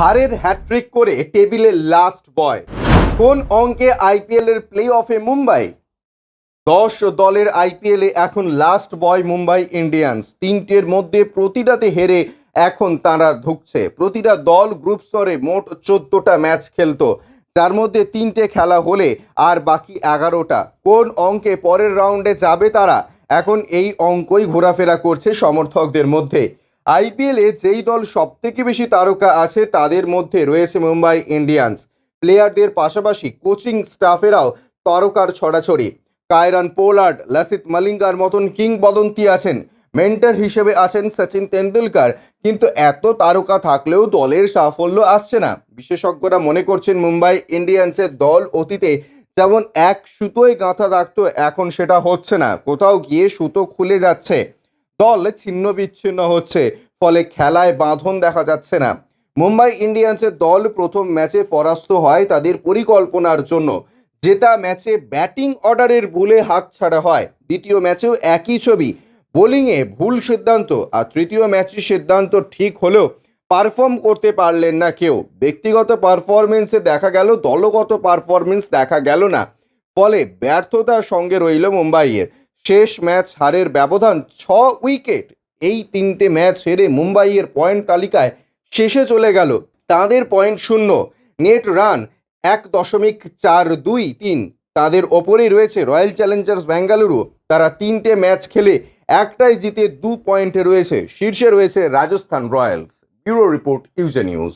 হারের হ্যাট্রিক করে টেবিলে লাস্ট বয়। কোন অঙ্কে আইপিএল এর প্লে অফে মুম্বাই? দশ দলের আইপিএলে এখন লাস্ট বয় মুম্বাই ইন্ডিয়ান্স। তিনটের মধ্যে প্রতিটাতে হেরে এখন তারা ঢুকছে প্রতিটা দল গ্রুপ স্তরে মোট চোদ্দটা ম্যাচ খেলতো। যার মধ্যে তিনটে খেলা হলে আর বাকি এগারোটা। কোন অঙ্কে পরের রাউন্ডে যাবে তারা? এখন এই অঙ্কই ঘোরাফেরা করছে সমর্থকদের মধ্যে। আইপিএলে যেই দল সবথেকে বেশি তারকা আছে, তাদের মধ্যে রয়েছে মুম্বাই ইন্ডিয়ান্স। প্লেয়ারদের পাশাপাশি কোচিং স্টাফেরাও তারকার ছড়াছড়ি। কায়রান পোলার্ড লাসিত মালিঙ্গার মতন কিংবদন্তি আছেন। মেন্টার হিসেবে আছেন সচিন তেন্ডুলকার। কিন্তু এত তারকা থাকলেও দলের সাফল্য আসছে না। বিশেষজ্ঞরা মনে করছেন মুম্বাই ইন্ডিয়ান্সের দল অতীতে যেমন এক সুতোয় গাঁথা থাকতো, এখন সেটা হচ্ছে না। কোথাও গিয়ে সুতো খুলে যাচ্ছে। দল ছিন্ন বিচ্ছিন্ন হচ্ছে, ফলে খেলায় বাঁধন দেখা যাচ্ছে না। মুম্বাই ইন্ডিয়ান্সের দল প্রথম ম্যাচে পরাস্ত হয় তাদের পরিকল্পনার জন্য। জেতা ম্যাচে ব্যাটিং অর্ডারের ভুলে হাত ছাড়া হয়। দ্বিতীয় ম্যাচেও একই ছবি, বোলিংয়ে ভুল সিদ্ধান্ত আর তৃতীয় ম্যাচে সিদ্ধান্ত ঠিক হলেও পারফর্ম করতে পারলেন না কেউ। ব্যক্তিগত পারফরমেন্সে দেখা গেল, দলগত পারফরমেন্স দেখা গেল না। ফলে ব্যর্থতার সঙ্গে রইল মুম্বাইয়ের। শেষ ম্যাচ হারের ব্যবধান ছ উইকেট। এই তিনটে ম্যাচ হেরে মুম্বাইয়ের পয়েন্ট তালিকায় শেষে চলে গেল। তাদের পয়েন্ট শূন্য। নেট রান এক দশমিক চার দুই তিন। তাদের ওপরেই রয়েছে রয়্যাল চ্যালেঞ্জার্স বেঙ্গালুরু তারা তিনটে ম্যাচ খেলে একটাই জিতে দু পয়েন্টে রয়েছে। শীর্ষে রয়েছে রাজস্থান রয়্যালস। ব্যুরো রিপোর্ট ইউজে নিউজ।